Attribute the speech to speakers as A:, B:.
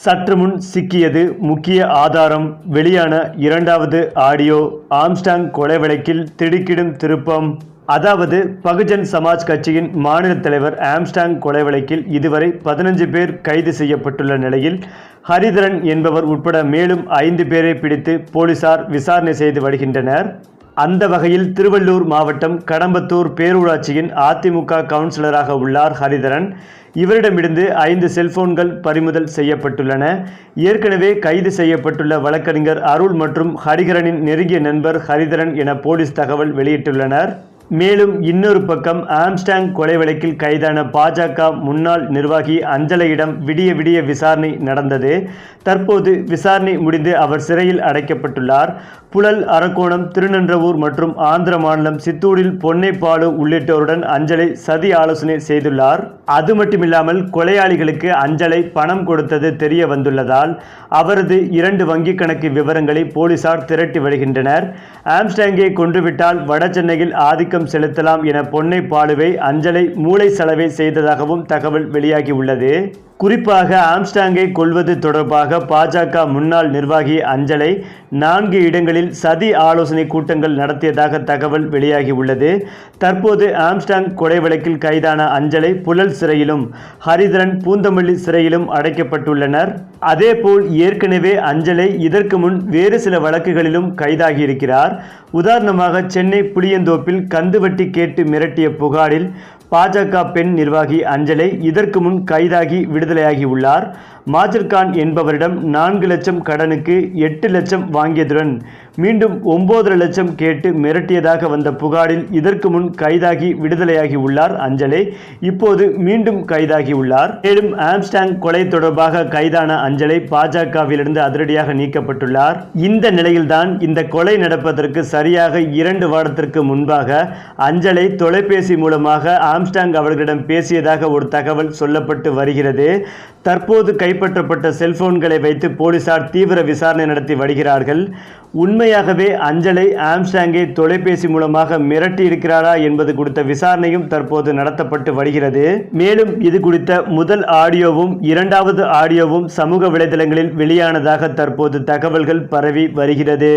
A: சற்று முன் சிக்கியது முக்கிய ஆதாரம் வெளியான இரண்டாவது ஆடியோ ஆம்ஸ்டாங் கொலை வழக்கில் திடுக்கிடும் திருப்பம். அதாவது பகுஜன் சமாஜ் கட்சியின் மாநில தலைவர் ஆம்ஸ்டாங் கொலை வழக்கில் இதுவரை பதினஞ்சு பேர் கைது செய்யப்பட்டுள்ள நிலையில் ஹரிதரன் என்பவர் உட்பட மேலும் ஐந்து பேரை பிடித்து போலீசார் விசாரணை செய்து வருகின்றனர். அந்த வகையில் திருவள்ளூர் மாவட்டம் கடம்பத்தூர் பேரூராட்சியின் அதிமுக கவுன்சிலராக உள்ளார் ஹரிதரன். இவரிடமிருந்து ஐந்து செல்போன்கள் பறிமுதல் செய்யப்பட்டுள்ளன. ஏற்கனவே கைது செய்யப்பட்டுள்ள வழக்கறிஞர் அருள் மற்றும் ஹரிகரனின் நெருங்கிய நண்பர் ஹரிதரன் என போலீஸ் தகவல் வெளியிட்டுள்ளனர். மேலும் இன்னொரு பக்கம் ஆம்ஸ்டாங் கொலை வழக்கில் கைதான பாஜக முன்னாள் நிர்வாகி அஞ்சலையிடம் விடிய விடிய விசாரணை நடந்தது. தற்போது விசாரணை முடிந்து அவர் சிறையில் அடைக்கப்பட்டுள்ளார். புழல் அரக்கோணம் திருநன்றவூர் மற்றும் ஆந்திர மாநிலம் சித்தூரில் பொன்னைப்பாடு உள்ளிட்டோருடன் அஞ்சலை சதி ஆலோசனை செய்துள்ளார். அது மட்டுமில்லாமல் கொலையாளிகளுக்கு அஞ்சலை பணம் கொடுத்தது தெரிய வந்துள்ளதால் அவரது இரண்டு வங்கிக் கணக்கு விவரங்களை போலீசார் திரட்டி வருகின்றனர். ஆம்ஸ்டாங்கை கொன்றுவிட்டால் வட சென்னையில் ஆதிக்கம் செலுத்தலாம் என பொன்னை பாலுவை அஞ்சலை மூளை செலவை செய்ததாகவும் தகவல் வெளியாகியுள்ளது குறிப்பாக ஆம்ஸ்டாங்கை கொள்வது தொடர்பாக பாஜக முன்னாள் நிர்வாகி அஞ்சலை நான்கு இடங்களில் சதி ஆலோசனை கூட்டங்கள் நடத்தியதாக தகவல் வெளியாகியுள்ளது. தற்போது ஆம்ஸ்டாங் கொலை வழக்கில் கைதான அஞ்சலை புழல் சிறையிலும் ஹரிதரன் பூந்தமல்லி சிறையிலும் அடைக்கப்பட்டுள்ளனர். அதேபோல் ஏற்கனவே அஞ்சலை இதற்கு முன் வேறு சில வழக்குகளிலும் கைதாகியிருக்கிறார். உதாரணமாக சென்னை புளியந்தோப்பில் கந்துவட்டி கேட்டு மிரட்டிய புகாரில் பாஜக பெண் நிர்வாகி அஞ்சலை இதற்கு முன் கைதாகி விடுதலையாகி உள்ளார். மாஜர்கான் என்பவரிடம் நான்கு லட்சம் கடனுக்கு எட்டு லட்சம் வாங்கியதுடன் மீண்டும் ஒன்பதரை லட்சம் கேட்டு மிரட்டியதாக வந்த புகாரில் இதற்கு முன் கைதாகி விடுதலையாகி உள்ளார் அஞ்சலை. இப்போது மீண்டும் கைதாகி உள்ளார். மேலும் ஆம்ஸ்டாங் கொலை தொடர்பாக கைதான அஞ்சலை பாஜகவிலிருந்து அதிரடியாக நீக்கப்பட்டுள்ளார். இந்த நிலையில்தான் இந்த கொலை நடப்பதற்கு சரியாக இரண்டு வாரத்திற்கு முன்பாக அஞ்சலை தொலைபேசி மூலமாக ஆம்ஸ்டாங் அவர்களிடம் பேசியதாக ஒரு தகவல் சொல்லப்பட்டு வருகிறது. தற்போது கைப்பற்றப்பட்ட செல்போன்களை வைத்து போலீசார் தீவிர விசாரணை நடத்தி வருகிறார்கள். உண்மையாகவே அஞ்சலை ஆம்ஸ்டாங்கை தொலைபேசி மூலமாக மிரட்டி இருக்கிறாரா என்பது குறித்த விசாரணையும் தற்போது நடத்தப்பட்டு வருகிறது. மேலும் இது குறித்த முதல் ஆடியோவும் இரண்டாவது ஆடியோவும் சமூக வலைதளங்களில் வெளியானதாக தற்போது தகவல்கள் பரவி வருகிறது.